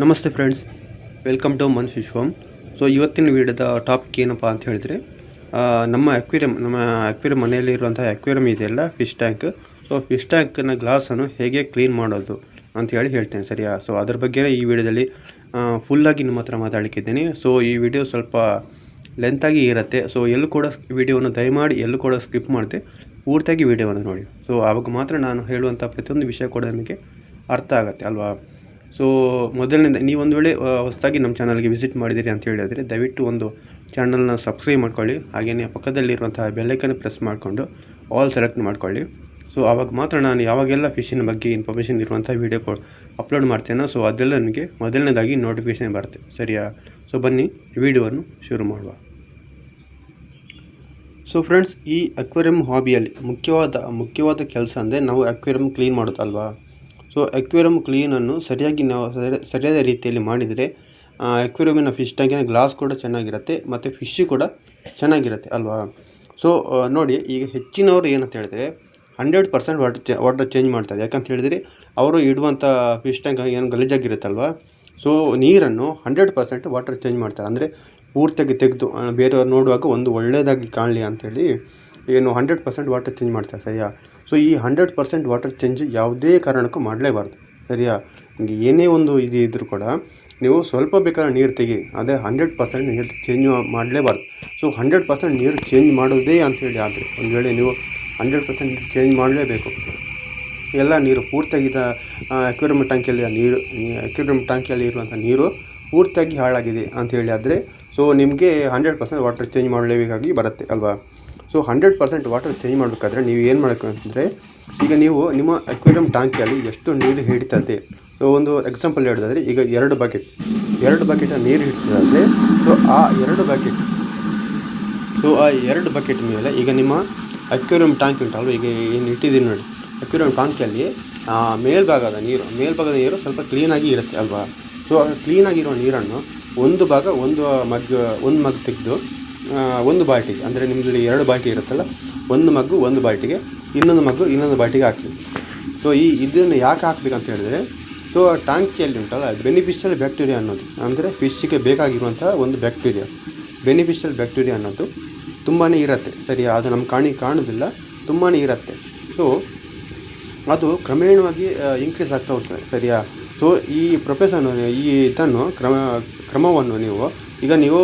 ನಮಸ್ತೆ friends, welcome to man farm so ಇವತ್ತಿನ ವಿಡಿಯೋದ ಟಾಪಿಕ್ ಏನಪ್ಪ ಅಂತ ಹೇಳಿದ್ರೆ ನಮ್ಮ ಅಕ್ವೇರಿಯಂ ನಮ್ಮ ಅಕ್ವೇರಿಯಂ ಮನೆಯಲ್ಲಿ ಇರುವಂಥ ಅಕ್ವೇರಿಯಂ ಇದೆಯಲ್ಲ ಫಿಶ್ ಟ್ಯಾಂಕ್ ಸೊ ಫಿಶ್ ಟ್ಯಾಂಕ್ನ ಗ್ಲಾಸನ್ನು ಹೇಗೆ ಕ್ಲೀನ್ ಮಾಡೋದು ಅಂತ ಹೇಳಿ ಹೇಳ್ತೇನೆ, ಸರಿಯಾ? ಸೊ ಅದ್ರ ಬಗ್ಗೆ ಈ ವಿಡಿಯೋದಲ್ಲಿ ಫುಲ್ಲಾಗಿ ನಿಮ್ಮ ಹತ್ರ ಮಾತಾಡ್ಕಿದ್ದೀನಿ ಸೊ ಈ ವಿಡಿಯೋ ಸ್ವಲ್ಪ ಲೆಂತಾಗಿ ಇರುತ್ತೆ. ಸೊ ಎಲ್ಲೂ ಕೂಡ ವಿಡಿಯೋವನ್ನು ದಯಮಾಡಿ ಎಲ್ಲೂ ಕೂಡ ಸ್ಕಿಪ್ ಮಾಡಿದೆ, ಪೂರ್ತಿಯಾಗಿ ವಿಡಿಯೋವನ್ನು ನೋಡಿ. ಸೊ ಆವಾಗ ಮಾತ್ರ ನಾನು ಹೇಳುವಂಥ ಪ್ರತಿಯೊಂದು ವಿಷಯ ಕೂಡ ನಿಮಗೆ ಅರ್ಥ ಆಗುತ್ತೆ, ಅಲ್ವಾ? ಸೊ ಮೊದಲನೇದ ನೀವು ಒಂದು ವೇಳೆ ಹೊಸದಾಗಿ ನಮ್ಮ ಚಾನಲ್ಗೆ ವಿಸಿಟ್ ಮಾಡಿದ್ದೀರಿ ಅಂತ ಹೇಳಿದರೆ, ದಯವಿಟ್ಟು ಒಂದು ಚಾನಲ್ನ ಸಬ್ಸ್ಕ್ರೈಬ್ ಮಾಡ್ಕೊಳ್ಳಿ. ಹಾಗೆಯೇ ಪಕ್ಕದಲ್ಲಿರುವಂತಹ ಬೆಲ್ಲೈಕನ್ ಪ್ರೆಸ್ ಮಾಡಿಕೊಂಡು ಆಲ್ ಸೆಲೆಕ್ಟ್ ಮಾಡ್ಕೊಳ್ಳಿ. ಸೊ ಆವಾಗ ಮಾತ್ರ ನಾನು ಯಾವಾಗೆಲ್ಲ ಫಿಶಿನ ಬಗ್ಗೆ ಇನ್ಫಾರ್ಮೇಷನ್ ಇರುವಂಥ ವೀಡಿಯೋ ಅಪ್ಲೋಡ್ ಮಾಡ್ತೇನೆ ಸೊ ಅದೆಲ್ಲ ನನಗೆ ಮೊದಲನೇದಾಗಿ ನೋಟಿಫಿಕೇಷನ್ ಬರುತ್ತೆ. ಸರಿಯಾ? ಸೊ ಬನ್ನಿ, ವಿಡಿಯೋವನ್ನು ಶುರು ಮಾಡುವ. ಸೊ ಫ್ರೆಂಡ್ಸ್ ಈ ಅಕ್ವೇರಿಯಂ ಹಾಬಿಯಲ್ಲಿ ಮುಖ್ಯವಾದ ಮುಖ್ಯವಾದ ಕೆಲಸ ಅಂದರೆ ನಾವು ಅಕ್ವೇರಿಯಂ ಕ್ಲೀನ್ ಮಾಡೋದಲ್ವಾ ಸೊ ಎಕ್ವೇರಿಯಂ ಕ್ಲೀನನ್ನು ಸರಿಯಾಗಿ ನಾವು ಸರಿ- ಸರಿಯಾದ ರೀತಿಯಲ್ಲಿ ಮಾಡಿದರೆ ಎಕ್ವೇರಿಯಮಿನ ಫಿಶ್ ಟ್ಯಾಂಕಿನ ಗ್ಲಾಸ್ ಕೂಡ ಚೆನ್ನಾಗಿರುತ್ತೆ, ಮತ್ತು ಫಿಶ್ಶು ಕೂಡ ಚೆನ್ನಾಗಿರುತ್ತೆ, ಅಲ್ವಾ? ಸೊ ನೋಡಿ, ಈಗ ಹೆಚ್ಚಿನವರು ಏನಂತ ಹೇಳಿದರೆ ಹಂಡ್ರೆಡ್ ಪರ್ಸೆಂಟ್ ವಾಟರ್ ಚೇ ವಾಟರ್ ಚೇಂಜ್ ಮಾಡ್ತಾರೆ ಯಾಕಂತ ಹೇಳಿದರೆ, ಅವರು ಇಡುವಂಥ ಫಿಶ್ ಟ್ಯಾಂಕ್ ಏನು ಗಲೀಜಾಗಿರುತ್ತಲ್ವ? ಸೊ ನೀರನ್ನು ಹಂಡ್ರೆಡ್ ಪರ್ಸೆಂಟ್ ವಾಟರ್ ಚೇಂಜ್ ಮಾಡ್ತಾರೆ. ಅಂದರೆ, ಪೂರ್ತಿಯಾಗಿ ತೆಗೆದು ಬೇರೆಯವ್ರು ನೋಡುವಾಗ ಒಂದು ಒಳ್ಳೆಯದಾಗಿ ಕಾಣಲಿ ಅಂಥೇಳಿ ಏನು ಹಂಡ್ರೆಡ್ ಪರ್ಸೆಂಟ್ ವಾಟರ್ ಚೇಂಜ್ ಮಾಡ್ತಾರೆ, ಸರಿಯಾ? ಸೊ ಈ ಹಂಡ್ರೆಡ್ ಪರ್ಸೆಂಟ್ ವಾಟರ್ ಚೇಂಜ್ ಯಾವುದೇ ಕಾರಣಕ್ಕೂ ಮಾಡಲೇಬಾರ್ದು. ಸರಿಯಾ? ನಿಮಗೆ ಏನೇ ಒಂದು ಇದು ಇದ್ದರೂ ಕೂಡ ನೀವು ಸ್ವಲ್ಪ ಬೇಕಾದ್ರೆ ನೀರು ತೆಗಿ, ಅದೇ ಹಂಡ್ರೆಡ್ ಪರ್ಸೆಂಟ್ ನೀರು ಚೇಂಜ್ ಮಾಡಲೇಬಾರ್ದು. ಸೊ ಹಂಡ್ರೆಡ್ ಪರ್ಸೆಂಟ್ ನೀರು ಚೇಂಜ್ ಮಾಡೋದೇ ಅಂಥೇಳಿ ಆದರೆ, ಒಂದು ವೇಳೆ ನೀವು ಹಂಡ್ರೆಡ್ ಪರ್ಸೆಂಟ್ ಚೇಂಜ್ ಮಾಡಲೇಬೇಕು. ಎಲ್ಲ ನೀರು ಪೂರ್ತಿಯಾಗಿದ್ದ ಅಕ್ವೇರಿಯಂ ಟ್ಯಾಂಕಿಯಲ್ಲಿ ನೀರು ಅಕ್ವೇರಿಯಂ ಟ್ಯಾಂಕಿಯಲ್ಲಿ ಇರುವಂಥ ನೀರು ಪೂರ್ತಿಯಾಗಿ ಹಾಳಾಗಿದೆ ಅಂಥೇಳಿ ಆದರೆ ಸೊ ನಿಮಗೆ ಹಂಡ್ರೆಡ್ ಪರ್ಸೆಂಟ್ ವಾಟರ್ ಚೇಂಜ್ ಮಾಡಲೇಬೇಕಾಗಿ ಬರುತ್ತೆ, ಅಲ್ವಾ? So hundred percent water change ಮಾಡಬೇಕಾದ್ರೆ ನೀವು ಏನು ಮಾಡಬೇಕು ಅಂದರೆ ಈಗ ನೀವು ನಿಮ್ಮ ಅಕ್ವೇರಿಯಂ ಟ್ಯಾಂಕಿಯಲ್ಲಿ ಎಷ್ಟು ನೀರು ಹಿಡಿತದೆ. ಸೊ ಒಂದು ಎಕ್ಸಾಂಪಲ್ ಹೇಳೋದಾದರೆ, ಈಗ ಎರಡು ಬಕೆಟ್ ಎರಡು ಬಕೆಟ್ ನೀರು ಹಿಡಿತದಾದರೆ ಸೊ ಆ ಎರಡು ಬಕೆಟ್ ಸೊ ಆ ಎರಡು ಬಕೆಟ್ ಮೇಲೆ ಈಗ ನಿಮ್ಮ ಅಕ್ವೇರಿಯಂ ಟ್ಯಾಂಕ್ ಉಂಟಲ್ವ, ಈಗ ಏನು ಇಟ್ಟಿದ್ದೀನಿ ನೋಡಿ. ಅಕ್ವೇರಿಯಂ ಟ್ಯಾಂಕಿಯಲ್ಲಿ ಮೇಲ್ಭಾಗದ ನೀರು ಮೇಲ್ಭಾಗದ ನೀರು ಸ್ವಲ್ಪ ಕ್ಲೀನಾಗಿ ಇರುತ್ತೆ ಅಲ್ವಾ. ಸೊ ಕ್ಲೀನಾಗಿರೋ ನೀರನ್ನು ಒಂದು ಭಾಗ ಒಂದು ಮಗ್ ಒಂದು ಮಗ್ ತೆಗೆದು ಒಂದು ಬಾಲ್ಟಿಗೆ, ಅಂದರೆ ನಿಮ್ಮಲ್ಲಿ ಎರಡು ಬಾಲ್ಟಿ ಇರುತ್ತಲ್ಲ, ಒಂದು ಮಗ್ಗು, ಒಂದು ಬಾಲ್ಟಿಗೆ, ಇನ್ನೊಂದು ಮಗ್ಗು, ಇನ್ನೊಂದು ಬಾಲ್ಟಿಗೆ ಹಾಕಿ ಸೊ ಈ ಇದನ್ನು ಯಾಕೆ ಹಾಕ್ಬೇಕಂತ ಹೇಳಿದ್ರೆ ಸೊ ಟ್ಯಾಂಕಿಯಲ್ಲಿ ಉಂಟಲ್ಲ ಬೆನಿಫಿಷಿಯಲ್ ಬ್ಯಾಕ್ಟೀರಿಯಾ ಅನ್ನೋದು. ಅಂದರೆ ಫಿಶ್ಗೆ ಬೇಕಾಗಿರುವಂಥ ಒಂದು ಬ್ಯಾಕ್ಟೀರಿಯಾ ಬೆನಿಫಿಷಿಯಲ್ ಬ್ಯಾಕ್ಟೀರಿಯಾ ಅನ್ನೋದು ತುಂಬಾ ಇರುತ್ತೆ. ಸರಿ, ಅದು ನಮ್ಮ ಕಾಣಿ, ಕಾಣೋದಿಲ್ಲ ತುಂಬಾ ಇರುತ್ತೆ. ಸೊ ಅದು ಕ್ರಮೇಣವಾಗಿ ಇನ್ಕ್ರೀಸ್ ಆಗ್ತಾ ಹೋಗ್ತದೆ. ಸರಿಯಾ? ಸೊ ಈ ಪ್ರೊಫೆಸನ್ನು ಈ ಇದನ್ನು ಕ್ರಮ, ಕ್ರಮವನ್ನು ನೀವು, ಈಗ ನೀವು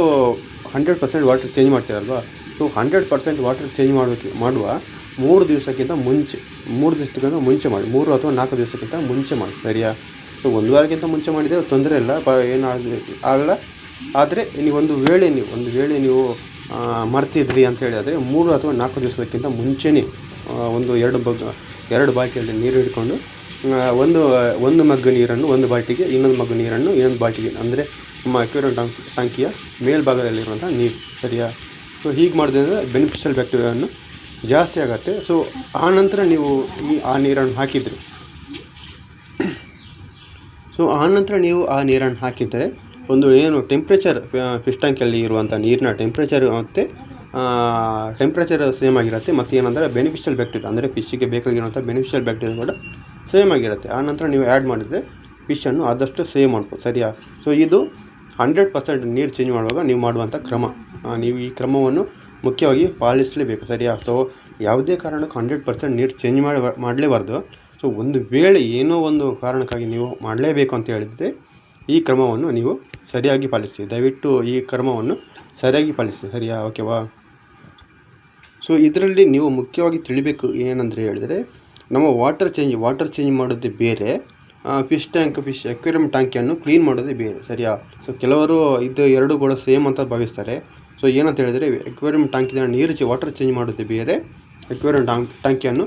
hundred percent water change ಮಾಡ್ತೀರಲ್ವಾ? So hundred percent water change ಮಾಡಬೇಕು ಮಾಡುವ ಮೂರು ದಿವಸಕ್ಕಿಂತ ಮುಂಚೆ ಮೂರು ದಿವಸಕ್ಕಿಂತ ಮುಂಚೆ ಮಾಡಿ ಮೂರು ಅಥವಾ ನಾಲ್ಕು ದಿವಸಕ್ಕಿಂತ ಮುಂಚೆ ಮಾಡಿ, ಸರಿಯಾ? ಸೊ ಒಂದು ವಾರಕ್ಕಿಂತ ಮುಂಚೆ ಮಾಡಿದರೆ ತೊಂದರೆ ಇಲ್ಲ, ಪ ಏನಾಗಲಿ ಆಗಲ್ಲ. ಆದರೆ ಒಂದು ವೇಳೆ ನೀವು ಒಂದು ವೇಳೆ ನೀವು ಮರ್ತಿದ್ರಿ ಅಂತ ಹೇಳಿದರೆ ಮೂರು ಅಥವಾ ನಾಲ್ಕು ದಿವಸಕ್ಕಿಂತ ಮುಂಚೆನೇ ಒಂದು ಎರಡು ಬಗ್ ಎರಡು ಬಾಟಿಯಲ್ಲಿ ನೀರು ಹಿಡ್ಕೊಂಡು ಒಂದು ಒಂದು ಮಗ್ಗು ನೀರನ್ನು ಒಂದು ಬಾಟಿಗೆ ಇನ್ನೊಂದು ಮಗ್ಗು ನೀರನ್ನು ಇನ್ನೊಂದು ಬಾಟಿಗೆ ಅಂದರೆ ನಮ್ಮ ಅಕ್ವೇರಿಯಂ ಟಾಂಕ್ ಟ್ಯಾಂಕಿಯ ಮೇಲ್ಭಾಗದಲ್ಲಿರುವಂಥ ನೀರು, ಸರಿಯಾ? ಸೊ ಹೀಗೆ ಮಾಡೋದ್ರಿಂದ ಬೆನಿಫಿಷಿಯಲ್ ಬ್ಯಾಕ್ಟೀರಿಯಾವನ್ನು ಜಾಸ್ತಿ ಆಗುತ್ತೆ. ಸೊ ಆ ನಂತರ ನೀವು ಈ, ಆ ನೀರನ್ನು ಹಾಕಿದರೆ. ಸೊ ಆನಂತರ ನೀವು ಆ ನೀರನ್ನು ಹಾಕಿದರೆ ಒಂದು ಏನು ಟೆಂಪ್ರೇಚರ್ ಫಿಶ್ ಟ್ಯಾಂಕಲ್ಲಿ ಇರುವಂಥ ನೀರಿನ ಟೆಂಪ್ರೇಚರ್ ಮತ್ತು ಟೆಂಪ್ರೇಚರ್ ಸೇಮ್ ಆಗಿರುತ್ತೆ. ಮತ್ತು ಏನಂದರೆ ಬೆನಿಫಿಷಿಯಲ್ ಬ್ಯಾಕ್ಟೀರಿಯಾ ಅಂದರೆ ಫಿಶ್ಶಿಗೆ ಬೇಕಾಗಿರುವಂಥ ಬೆನಿಫಿಷಿಯಲ್ ಬ್ಯಾಕ್ಟೀರಿಯಾ ಕೂಡ ಸೇಮ್ ಆಗಿರುತ್ತೆ. ಆನಂತರ ನೀವು ಆ್ಯಡ್ ಮಾಡಿದರೆ ಫಿಶನ್ನು ಆದಷ್ಟು ಸೇವ್ ಮಾಡ್ಬೋದು ಸರಿಯಾ? ಸೊ ಇದು ಹಂಡ್ರೆಡ್ ಪರ್ಸೆಂಟ್ ನೀರು ಚೇಂಜ್ ಮಾಡುವಾಗ ನೀವು ಮಾಡುವಂಥ ಕ್ರಮ. ನೀವು ಈ ಕ್ರಮವನ್ನು ಮುಖ್ಯವಾಗಿ ಪಾಲಿಸಲೇಬೇಕು, ಸರಿಯಾ? ಸೊ ಯಾವುದೇ ಕಾರಣಕ್ಕೂ ಹಂಡ್ರೆಡ್ ಪರ್ಸೆಂಟ್ ನೀರು ಚೇಂಜ್ ಮಾಡಿ, ಮಾಡಲೇಬಾರ್ದು. ಸೊ ಒಂದು ವೇಳೆ ಏನೋ ಒಂದು ಕಾರಣಕ್ಕಾಗಿ ನೀವು ಮಾಡಲೇಬೇಕು ಅಂತ ಹೇಳಿದರೆ ಈ ಕ್ರಮವನ್ನು ನೀವು ಸರಿಯಾಗಿ ಪಾಲಿಸಿ. ದಯವಿಟ್ಟು ಈ ಕ್ರಮವನ್ನು ಸರಿಯಾಗಿ ಪಾಲಿಸಿ, ಸರಿಯಾ? ಓಕೆವಾ ಸೊ ಇದರಲ್ಲಿ ನೀವು ಮುಖ್ಯವಾಗಿ ತಿಳಿಬೇಕು ಏನಂದರೆ ಹೇಳಿದರೆ, ನಮ್ಮ ವಾಟರ್ ಚೇಂಜ್ ವಾಟರ್ ಚೇಂಜ್ ಮಾಡೋದೇ ಬೇರೆ. ಫಿಶ್ ಟ್ಯಾಂಕ್ ಫಿಶ್ ಅಕ್ವೇರಿಯಂ ಟ್ಯಾಂಕಿಯನ್ನು ಕ್ಲೀನ್ ಮಾಡೋದೇ ಬೇರೆ, ಸರಿಯಾ? ಸೊ ಕೆಲವರು ಇದು ಎರಡು ಕೂಡ ಸೇಮ್ ಅಂತ ಭಾವಿಸ್ತಾರೆ. ಸೊ ಏನಂತ ಹೇಳಿದರೆ ಅಕ್ವೇರಿಯಂ ಟ್ಯಾಂಕಿನ ನೀರು ಚೆ ವಾಟರ್ ಚೇಂಜ್ ಮಾಡೋದೇ ಬೇರೆ ಅಕ್ವೇರಿಯಂ ಟ್ಯಾಂಕ್ ಟ್ಯಾಂಕಿಯನ್ನು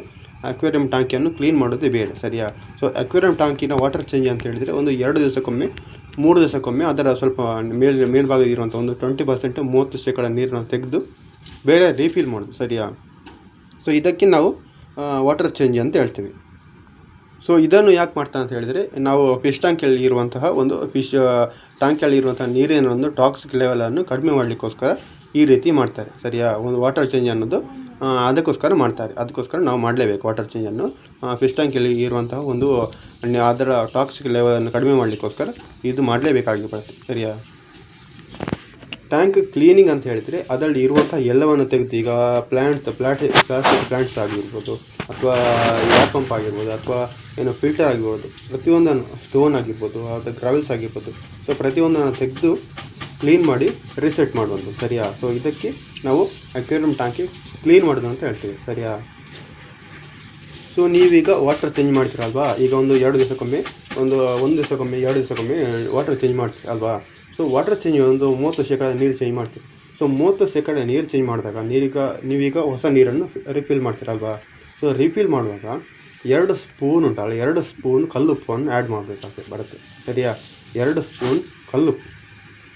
ಅಕ್ವೇರಿಯಂ ಟ್ಯಾಂಕಿಯನ್ನು ಕ್ಲೀನ್ ಮಾಡೋದೇ ಬೇರೆ, ಸರಿಯಾ? ಸೊ ಅಕ್ವೇರಿಯಂ ಟ್ಯಾಂಕಿನ ವಾಟರ್ ಚೇಂಜ್ ಅಂತ ಹೇಳಿದರೆ, ಒಂದು ಎರಡು ದಿವಸಕ್ಕೊಮ್ಮೆ, ಮೂರು ದಿವಸಕ್ಕೊಮ್ಮೆ ಅದರ ಸ್ವಲ್ಪ ಮೇಲ್ ಮೇಲ್ಭಾಗ ಇರುವಂಥ ಒಂದು ಟ್ವೆಂಟಿ ಪರ್ಸೆಂಟ್ ಮೂವತ್ತು ಶೇಕಡ ನೀರನ್ನು ತೆಗೆದು ಬೇರೆ ರೀಫಿಲ್ ಮಾಡೋದು, ಸರಿಯಾ? ಸೊ ಇದಕ್ಕೆ ನಾವು ವಾಟರ್ ಚೇಂಜ್ ಅಂತ ಹೇಳ್ತೀವಿ. ಸೊ ಇದನ್ನು ಯಾಕೆ ಮಾಡ್ತಾರೆ ಅಂತ ಹೇಳಿದರೆ, ನಾವು ಫಿಶ್ ಟ್ಯಾಂಕಲ್ಲಿ ಇರುವಂತಹ ಒಂದು ಫಿಶ್ ಟ್ಯಾಂಕಲ್ಲಿ ಇರುವಂಥ ನೀರಿನ ಒಂದು ಟಾಕ್ಸಿಕ್ ಲೆವೆಲನ್ನು ಕಡಿಮೆ ಮಾಡಲಿಕ್ಕೋಸ್ಕರ ಈ ರೀತಿ ಮಾಡ್ತಾರೆ. ಸರಿಯಾ? ಒಂದು ವಾಟರ್ ಚೇಂಜ್ ಅನ್ನೋದು ಅದಕ್ಕೋಸ್ಕರ ಮಾಡ್ತಾರೆ. ಅದಕ್ಕೋಸ್ಕರ ನಾವು ಮಾಡಲೇಬೇಕು ವಾಟರ್ ಚೇಂಜನ್ನು ಫಿಶ್ ಟ್ಯಾಂಕಲ್ಲಿ ಇರುವಂತಹ ಒಂದು ಅದರ ಟಾಕ್ಸಿಕ್ ಲೆವೆಲನ್ನು ಕಡಿಮೆ ಮಾಡಲಿಕ್ಕೋಸ್ಕರ ಇದು ಮಾಡಲೇಬೇಕಾಗಿ ಬರುತ್ತೆ. ಸರಿಯಾ? ಟ್ಯಾಂಕ್ ಕ್ಲೀನಿಂಗ್ ಅಂತ ಹೇಳಿದರೆ ಅದರಲ್ಲಿ ಇರುವಂಥ ಎಲ್ಲವನ್ನು ತೆಗೆದು, ಈಗ ಪ್ಲ್ಯಾಂಟ್ ಪ್ಲಾಟ್ ಪ್ಲಾಸ್ಟಿಕ್ ಪ್ಲ್ಯಾಂಟ್ಸ್ ಆಗಿರ್ಬೋದು, ಅಥವಾ ಏರ್ ಪಂಪ್ ಆಗಿರ್ಬೋದು, ಅಥವಾ ಏನು ಫಿಲ್ಟರ್ ಆಗಿರ್ಬೋದು, ಪ್ರತಿಯೊಂದನ್ನು ಸ್ಟೋನ್ ಆಗಿರ್ಬೋದು ಅಥವಾ ಗ್ರಾವೆಲ್ಸ್ ಆಗಿರ್ಬೋದು ಸೊ ಪ್ರತಿಯೊಂದನ್ನು ತೆಗೆದು ಕ್ಲೀನ್ ಮಾಡಿ ರೀಸೆಟ್ ಮಾಡುವಂಥದ್ದು, ಸರಿಯಾ? ಸೊ ಇದಕ್ಕೆ ನಾವು ಅಕ್ವೇರಿಯಂ ಟ್ಯಾಂಕಿ ಕ್ಲೀನ್ ಮಾಡೋದು ಅಂತ ಹೇಳ್ತೀವಿ, ಸರಿಯಾ? ಸೊ ನೀವೀಗ ವಾಟರ್ ಚೇಂಜ್ ಮಾಡ್ತೀರಲ್ವಾ ಈಗ ಒಂದು ಎರಡು ದಿವಸಕ್ಕೊಮ್ಮೆ, ಒಂದು ಒಂದು ದಿವಸಕ್ಕೊಮ್ಮೆ, ಎರಡು ದಿವಸಕ್ಕೊಮ್ಮೆ ವಾಟರ್ ಚೇಂಜ್ ಮಾಡ್ತೀರಿ ಅಲ್ವಾ? ಸೊ ವಾಟರ್ ಚೇಂಜ್ ಒಂದು ಮೂವತ್ತು ಶೇಕಡ ನೀರು ಚೇಂಜ್ ಮಾಡ್ತೀವಿ. ಸೊ ಮೂವತ್ತು ಶೇಕಡ ನೀರು ಚೇಂಜ್ ಮಾಡಿದಾಗ ನೀರೀಗ, ನೀವೀಗ ಹೊಸ ನೀರನ್ನು ರಿಫಿಲ್ ಮಾಡ್ತೀರಲ್ವಾ? ಸೊ ರಿಫಿಲ್ ಮಾಡುವಾಗ ಎರಡು ಸ್ಪೂನ್ ಉಂಟಲ್ಲ, ಎರಡು ಸ್ಪೂನ್ ಕಲ್ಲುಪ್ಪನ್ನು ಆ್ಯಡ್ ಮಾಡಬೇಕಾಗ್ತದೆ, ಬರುತ್ತೆ. ಸರಿಯಾ? ಎರಡು ಸ್ಪೂನ್ ಕಲ್ಲುಪ್ಪು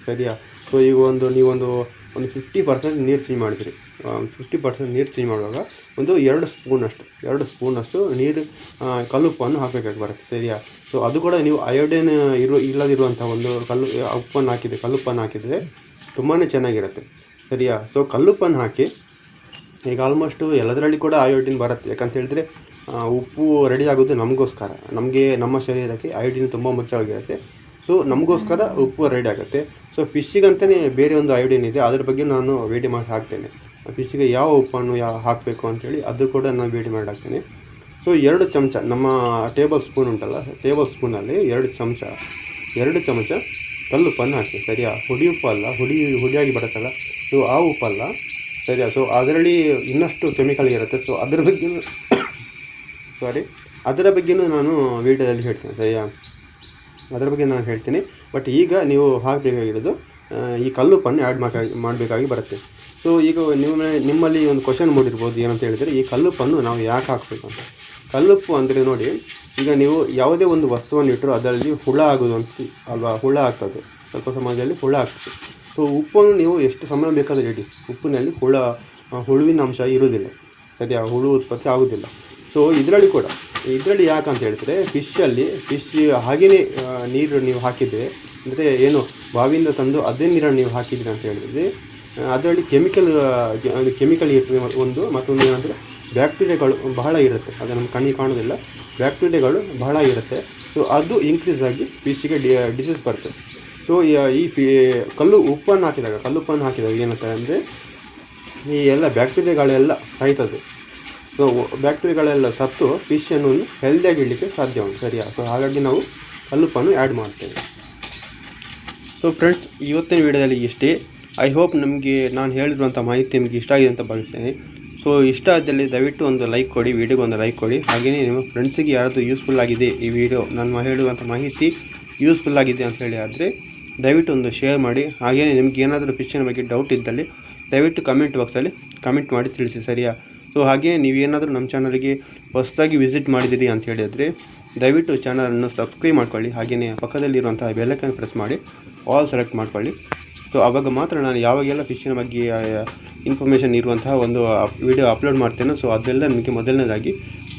ಸರಿಯಾ? ಸೊ ಈಗ ಒಂದು, ನೀವೊಂದು ಒಂದು ಫಿಫ್ಟಿ ಪರ್ಸೆಂಟ್ ನೀರು ಸಿಹಿ ಮಾಡಿದ್ರಿ. ಫಿಫ್ಟಿ ಪರ್ಸೆಂಟ್ ನೀರು ಸಿಹಿ ಮಾಡುವಾಗ ಒಂದು ಎರಡು ಸ್ಪೂನಷ್ಟು ಎರಡು ಸ್ಪೂನಷ್ಟು ನೀರು ಕಲ್ಲುಪ್ಪನ್ನು ಹಾಕಬೇಕಾಗಿ ಬರುತ್ತೆ, ಸರಿಯಾ? ಸೊ ಅದು ಕೂಡ ನೀವು ಅಯೋಡಿನ್ ಇರೋ ಇಲ್ಲದಿರುವಂಥ ಒಂದು ಕಲ್ಲು ಉಪ್ಪನ್ನು ಹಾಕಿದರೆ, ಕಲ್ಲುಪ್ಪನ್ನು ಹಾಕಿದರೆ ತುಂಬಾ ಚೆನ್ನಾಗಿರುತ್ತೆ, ಸರಿಯಾ? ಸೊ ಕಲ್ಲುಪ್ಪನ್ನು ಹಾಕಿ ಈಗ ಆಲ್ಮೋಸ್ಟು ಎಲ್ಲದರಲ್ಲಿ ಕೂಡ ಅಯೋಡಿನ್ ಬರುತ್ತೆ. ಯಾಕಂತ ಹೇಳಿದ್ರೆ ಉಪ್ಪು ರೆಡಿ ಆಗೋದು ನಮಗೋಸ್ಕರ. ನಮಗೆ, ನಮ್ಮ ಶರೀರಕ್ಕೆ ಅಯೋಡಿನ್ ತುಂಬ ಮುಖ್ಯವಾಗಿರುತ್ತೆ. ಸೊ ನಮಗೋಸ್ಕರ ಉಪ್ಪು ರೆಡಿ ಆಗುತ್ತೆ. ಸೊ ಫಿಶ್ಶಿಗಂತಲೇ ಬೇರೆ ಒಂದು ಐಡಿಯನ್ ಇದೆ. ಅದ್ರ ಬಗ್ಗೆ ನಾನು ವೇಟಿ ಮಾಡಿ ಹಾಕ್ತೇನೆ. ಫಿಶ್ಶಿಗೆ ಯಾವ ಉಪ್ಪನ್ನು ಯಾವ ಹಾಕಬೇಕು ಅಂತೇಳಿ ಅದು ಕೂಡ ನಾನು ವಿಡಿಯೋ ಮಾಡಿ ಹಾಕ್ತೇನೆ. ಸೊ ಎರಡು ಚಮಚ, ನಮ್ಮ ಟೇಬಲ್ ಸ್ಪೂನ್ ಉಂಟಲ್ಲ ಟೇಬಲ್ ಸ್ಪೂನಲ್ಲಿ ಎರಡು ಚಮಚ ಎರಡು ಚಮಚ ಕಲ್ಲುಪ್ಪನ್ನು ಹಾಕಿ ಸರಿಯಾ? ಹುಡಿ ಉಪ್ಪಲ್ಲ ಹುಡಿ, ಹುಡಿಯಾಗಿ ಬರುತ್ತಲ್ಲ ಸೊ ಆ ಉಪ್ಪಲ್ಲ ಸರಿಯಾ? ಸೊ ಅದರಲ್ಲಿ ಇನ್ನಷ್ಟು ಕೆಮಿಕಲ್ ಇರುತ್ತೆ. ಸೊ ಅದರ ಬಗ್ಗೆ ಸಾರಿ ಅದರ ಬಗ್ಗೆನೂ ನಾನು ವೀಡಿಯೋದಲ್ಲಿ ಹೇಳ್ತೇನೆ. ಸರಿಯಾ? ಅದರ ಬಗ್ಗೆ ನಾನು ಹೇಳ್ತೀನಿ. ಬಟ್ ಈಗ ನೀವು ಹಾಕಬೇಕಾಗಿರೋದು ಆ, ಈ ಕಲ್ಲುಪ್ಪನ್ನು ಆ್ಯಡ್ ಮಾಡಬೇಕಾಗಿ ಮಾಡಬೇಕಾಗಿ ಬರುತ್ತೆ. ಸೊ ಈಗ ನಿಮ್ಮ ನಿಮ್ಮಲ್ಲಿ ಒಂದು ಕ್ವಶನ್ ಮೂಡಿರ್ಬೋದು ಏನಂತ ಹೇಳಿದರೆ ಈ ಕಲ್ಲುಪ್ಪನ್ನು ನಾವು ಯಾಕೆ ಹಾಕಬೇಕು ಅಂತ. ಕಲ್ಲುಪ್ಪು ಅಂದರೆ ನೋಡಿ ಈಗ ನೀವು ಯಾವುದೇ ಒಂದು ವಸ್ತುವನ್ನು ಇಟ್ಟರು ಅದರಲ್ಲಿ ಹುಳ ಆಗೋದು ಅಂತ ಅಲ್ವಾ? ಹುಳ ಆಗ್ತದೆ. ಸ್ವಲ್ಪ ಸಮಯದಲ್ಲಿ ಹುಳ ಆಗ್ತದೆ. ಸೊ ಉಪ್ಪನ್ನು ನೀವು ಎಷ್ಟು ಸಮಯ ಬೇಕಾದರೂ ಇಡಿ. ಉಪ್ಪಿನಲ್ಲಿ ಹುಳ ಹುಳುವಿನ ಅಂಶ ಇರುವುದಿಲ್ಲ. ಸರಿಯಾ ಹುಳು ಉತ್ಪತ್ತಿ ಆಗೋದಿಲ್ಲ ಸೊ ಇದರಲ್ಲಿ ಕೂಡ, ಇದರಲ್ಲಿ ಯಾಕಂತ ಹೇಳಿದ್ರೆ ಫಿಶಲ್ಲಿ ಫಿಶ್ ಹಾಗೆಯೇ ನೀರು ನೀವು ಹಾಕಿದರೆ, ಅಂದರೆ ಏನು, ಬಾವಿಯಿಂದ ತಂದು ಅದೇ ನೀರನ್ನು ನೀವು ಹಾಕಿದ್ರಿ ಅಂತ ಹೇಳಿದ್ರೆ, ಅದರಲ್ಲಿ ಕೆಮಿಕಲ್ ಕೆಮಿಕಲ್ ಇರ್ತದೆ ಒಂದು, ಮತ್ತೊಂದು ಏನಂದರೆ ಬ್ಯಾಕ್ಟೀರಿಯಾಗಳು ಬಹಳ ಇರುತ್ತೆ. ಅದು ನಮ್ಮ ಕಣ್ಣಿಗೆ ಕಾಣೋದಿಲ್ಲ ಬ್ಯಾಕ್ಟೀರಿಯಾಗಳು ಬಹಳ ಇರುತ್ತೆ. ಸೊ ಅದು ಇನ್ಕ್ರೀಸ್ ಆಗಿ ಫಿಶ್ಗೆ ಡಿ ಡಿಸೀಸ್ ಬರುತ್ತೆ. ಸೊ ಈ ಫಿ, ಕಲ್ಲು ಉಪ್ಪನ್ನು ಹಾಕಿದಾಗ ಕಲ್ಲುಪ್ಪನ್ನು ಹಾಕಿದಾಗ ಏನಂತ ಅಂದರೆ, ಈ ಎಲ್ಲ ಬ್ಯಾಕ್ಟೀರಿಯಾಗಳೆಲ್ಲ ಸಾಯ್ತದೆ. ಸೊ ಬ್ಯಾಕ್ಟೀರಿಯಾಗಳೆಲ್ಲ ಸತ್ತು ಫಿಶನ್ನು ಹೆಲ್ದಿಯಾಗಿ ಇಡಲಿಕ್ಕೆ ಸಾಧ್ಯ ಉಂಟು, ಸರಿಯಾ? ಸೊ ಹಾಗಾಗಿ ನಾವು ಕಲ್ಲುಪ್ಪನ್ನು ಆ್ಯಡ್ ಮಾಡ್ತೇವೆ. ಸೊ ಫ್ರೆಂಡ್ಸ್ ಇವತ್ತಿನ ವಿಡಿಯೋದಲ್ಲಿ ಇಷ್ಟೇ. ಐ ಹೋಪ್ ನಮಗೆ ನಾನು ಹೇಳಿರುವಂಥ ಮಾಹಿತಿ ನಿಮಗೆ ಇಷ್ಟ ಆಗಿದೆ ಅಂತ ಭಾವಿಸ್ತೇನೆ. ಸೊ ಇಷ್ಟ ಆದಲ್ಲಿ ದಯವಿಟ್ಟು ಒಂದು ಲೈಕ್ ಕೊಡಿ, ವಿಡಿಯೋಗೆ ಒಂದು ಲೈಕ್ ಕೊಡಿ. ಹಾಗೆಯೇ ನಿಮ್ಮ ಫ್ರೆಂಡ್ಸಿಗೆ ಯಾರಾದರೂ ಯೂಸ್ಫುಲ್ ಆಗಿದೆ ಈ ವಿಡಿಯೋ ನಾನು ಹೇಳುವಂಥ ಮಾಹಿತಿ ಯೂಸ್ಫುಲ್ ಆಗಿದೆ ಅಂತ ಹೇಳಿ ಆದರೆ ದಯವಿಟ್ಟು ಒಂದು ಶೇರ್ ಮಾಡಿ. ಹಾಗೆಯೇ ನಿಮ್ಗೆ ಏನಾದರೂ ಫಿಶಿನ ಬಗ್ಗೆ ಡೌಟ್ ಇದ್ದಲ್ಲಿ ದಯವಿಟ್ಟು ಕಮೆಂಟ್ ಬಾಕ್ಸಲ್ಲಿ ಕಮೆಂಟ್ ಮಾಡಿ ತಿಳಿಸಿ, ಸರಿಯಾ? ಸೊ ಹಾಗೆ ನೀವೇನಾದರೂ ನಮ್ಮ ಚಾನಲ್ಗೆ ಹೊಸದಾಗಿ ವಿಸಿಟ್ ಮಾಡಿದ್ದೀರಿ ಅಂತ ಹೇಳಿದರೆ, ದಯವಿಟ್ಟು ಚಾನಲನ್ನು ಸಬ್ಸ್ಕ್ರೈಬ್ ಮಾಡ್ಕೊಳ್ಳಿ. ಹಾಗೆಯೇ ಪಕ್ಕದಲ್ಲಿರುವಂತಹ ಬೆಲ್ಲಕ್ಕನ್ನು ಪ್ರೆಸ್ ಮಾಡಿ ಆಲ್ ಸೆಲೆಕ್ಟ್ ಮಾಡ್ಕೊಳ್ಳಿ. ಸೊ ಆವಾಗ ಮಾತ್ರ ನಾನು ಯಾವಾಗೆಲ್ಲ ಫಿಶಿನ ಬಗ್ಗೆ ಇನ್ಫಾರ್ಮೇಷನ್ ಇರುವಂತಹ ಒಂದು ವಿಡಿಯೋ ಅಪ್ಲೋಡ್ ಮಾಡ್ತೇನೆ ಸೊ ಅದೆಲ್ಲ ನಿಮಗೆ ಮೊದಲನೇದಾಗಿ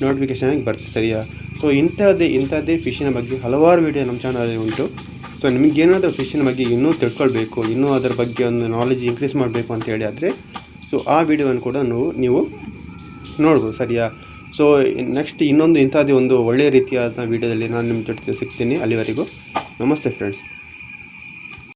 ನೋಟಿಫಿಕೇಶನ್ ಆಗಿ ಬರ್ತದೆ ಸರಿಯಾ? ಸೊ ಇಂಥದ್ದೇ ಇಂಥದ್ದೇ ಫಿಶಿನ ಬಗ್ಗೆ ಹಲವಾರು ವಿಡಿಯೋ ನಮ್ಮ ಚಾನಲಲ್ಲಿ ಉಂಟು. ಸೊ ನಿಮಗೇನಾದರೂ ಫಿಶಿನ ಬಗ್ಗೆ ಇನ್ನೂ ತಿಳ್ಕೊಳ್ಬೇಕು, ಇನ್ನೂ ಅದರ ಬಗ್ಗೆ ಒಂದು ನಾಲೆಜ್ ಇನ್ಕ್ರೀಸ್ ಮಾಡಬೇಕು ಅಂತ ಹೇಳಿ ಆದರೆ ಸೊ ಆ ವಿಡಿಯೋವನ್ನು ಕೂಡ ನೀವು ನೋಡ್ಬೋದು ಸರಿಯಾ? ಸೊ ನೆಕ್ಸ್ಟ್ ಇನ್ನೊಂದು ಇಂಥದ್ದೇ ಒಂದು ಒಳ್ಳೆಯ ರೀತಿಯಾದ ವಿಡಿಯೋದಲ್ಲಿ ನಾನು ನಿಮ್ಮ ಜೊತೆ ಸಿಗ್ತೀನಿ ಅಲ್ಲಿವರೆಗೂ. ನಮಸ್ತೆ ಫ್ರೆಂಡ್ಸ್